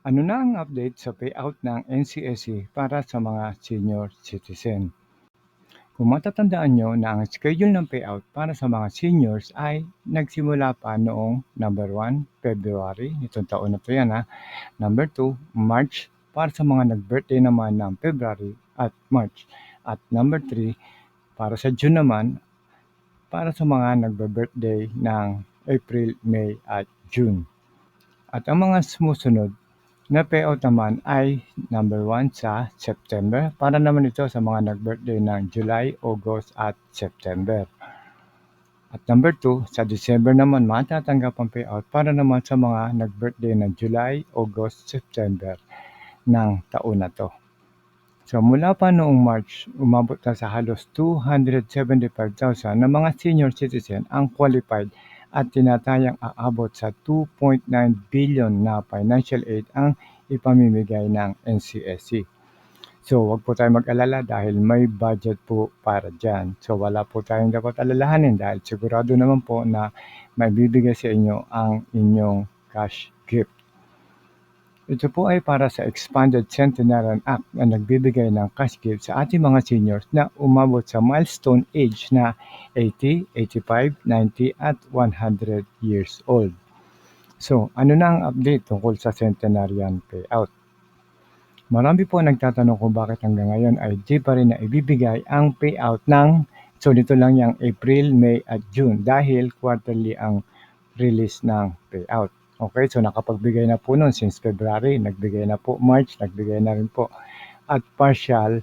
Ano na ang update sa payout ng NCSC para sa mga senior citizen? Kung matatandaan nyo na ang schedule ng payout para sa mga seniors ay nagsimula pa noong number 1, February, itong taon na to yan ha. Number 2, March, para sa mga nag-birthday naman ng February at March. At number 3, para sa June naman, para sa mga nagbe-birthday ng April, May at June. At ang mga sumusunod na payout naman ay number 1 sa September. Para naman ito sa mga nag-birthday ng July, August at September. At number 2, sa December naman matatanggap ang payout para naman sa mga nag-birthday ng July, August, September ng taon na to. So mula pa noong March, umabot na sa halos 275,000 na mga senior citizen ang qualified at tinatayang aabot sa 2.9 billion na financial aid ang ipamimigay ng NCSC. So, wag po tayong mag-alala dahil may budget po para dyan. So, wala po tayong dapat alalahanin dahil sigurado naman po na may bibigay sa inyo ang inyong cash gift. Ito po ay para sa Expanded Centenarian Act na nagbibigay ng cash gift sa ating mga seniors na umabot sa milestone age na 80, 85, 90 at 100 years old. So, ano na ang update tungkol sa Centenarian payout? Marami po nagtatanong kung bakit hanggang ngayon ay di pa rin na ibibigay ang payout ng so dito lang yung April, May at June dahil quarterly ang release ng payout. Okay, so nakapagbigay na po noon since February, nagbigay na po March, nagbigay na rin po. At partial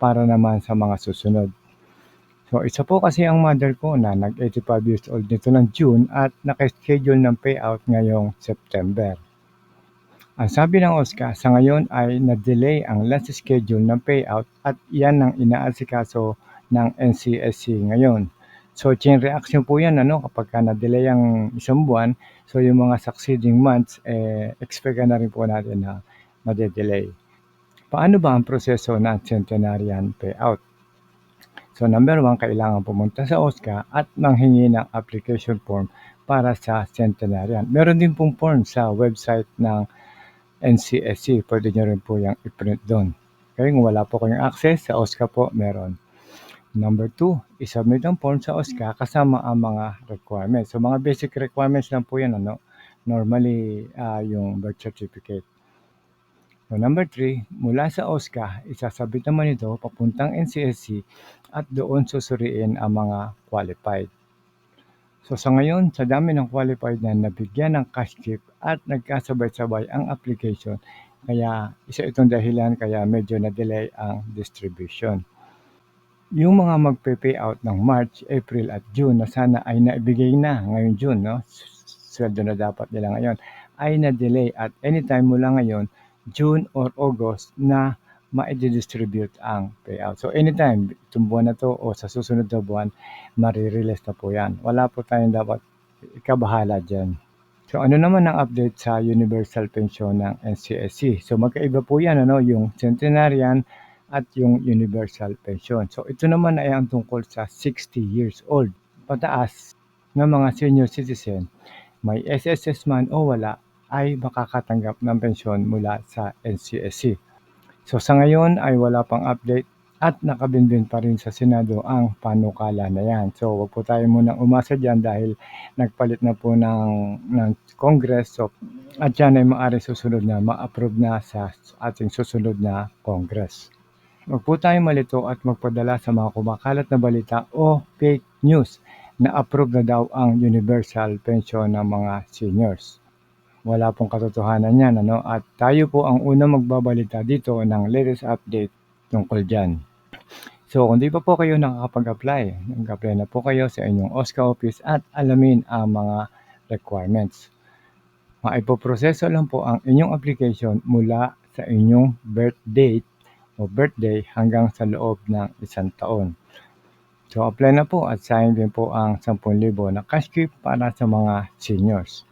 para naman sa mga susunod. So isa po kasi ang mother ko na nag-85 years old nito ng June at naka-schedule ng payout ngayong September. Ang sabi ng OSCA, sa ngayon ay na-delay ang last schedule ng payout at yan ang inaasikaso ng NCSC ngayon. So, chain reaction po yan, ano, kapag ka na-delay ang isang buwan, so yung mga succeeding months, eh, expect na rin po natin na made-delay. Paano ba ang proseso ng centenarian payout? So, number one, kailangan pumunta sa OSCA at manghingi ng application form para sa centenarian. Meron din pong form sa website ng NCSC. Pwede nyo rin po yung i-print doon. Okay, kung wala po kayong access, sa OSCA po meron. Number two, isubmit ang form sa OSCA kasama ang mga requirements. So mga basic requirements lang po yan. Ano? Normally, uh, yung birth certificate. So number three, mula sa OSCA, isasabit naman ito papuntang NCSC at doon susuriin ang mga qualified. So sa ngayon, sa dami ng qualified na nabigyan ng cash gift at nagkasabay-sabay ang application, kaya isa itong dahilan kaya medyo na-delay ang distribution. Yung mga magpe-pay out ng March, April at June na sana ay naibigay na ngayong June, no? Sweldo na dapat nila ngayon, ay na-delay at anytime mula ngayon, June or August na ma-distribute ang payout. So anytime, itong buwan na to o sa susunod na buwan, marirelease na po yan. Wala po tayong dapat ikabahala dyan. So ano naman ang update sa universal pension ng NCSC? So magkaiba po yan, ano, yung centenarian at yung universal pension. So ito naman ay ang tungkol sa 60 years old pataas ng mga senior citizen, may SSS man o wala, ay makakatanggap ng pensyon mula sa NCSC. So sa ngayon ay wala pang update at nakabinbin pa rin sa Senado ang panukala na yan. So wag po tayo munang umasa dyan dahil nagpalit na po ng, ng Congress. So, at yan ay maaari susunod na ma-approve na sa ating susunod na Congress. Huwag po tayong malito at magpadala sa mga kumakalat na balita o fake news na approve na daw ang universal pension ng mga seniors. Wala pong katotohanan yan. Ano? At tayo po ang unang magbabalita dito ng latest update tungkol dyan. So kung di pa po kayo nakakapag-apply, nag-apply na po kayo sa inyong OSCA office at alamin ang mga requirements. Maipoproseso lang po ang inyong application mula sa inyong birth date o birthday hanggang sa loob ng isang taon. So apply na po at sayang din po ang 10,000 na cash gift para sa mga seniors.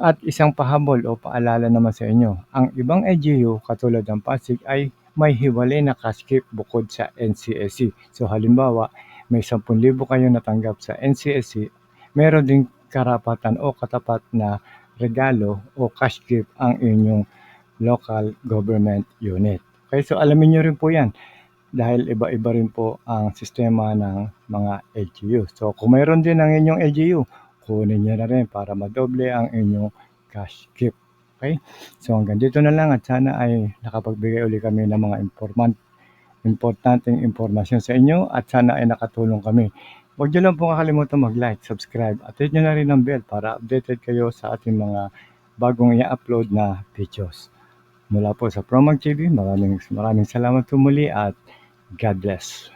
At isang pahabol o paalala naman sa inyo, ang ibang LGU katulad ng Pasig ay may hiwalay na cash gift bukod sa NCSC. So halimbawa, may 10,000 kayo natanggap sa NCSC, meron ding karapatan o katapat na regalo o cash gift ang inyong local government unit. Okay, so alamin nyo rin po yan dahil iba-iba rin po ang sistema ng mga LGU. So kung mayroon din ang inyong LGU, kunin nyo na rin para madoble ang inyong cash gift. Okay? So hanggang dito na lang at sana ay nakapagbigay uli kami ng mga informant, importanteng impormasyon sa inyo at sana ay nakatulong kami. Huwag nyo lang po kakalimutan mag-like, subscribe at hit nyo na rin ang bell para updated kayo sa ating mga bagong i-upload na videos mula po sa Promag TV. Maraming maraming salamat po at God bless.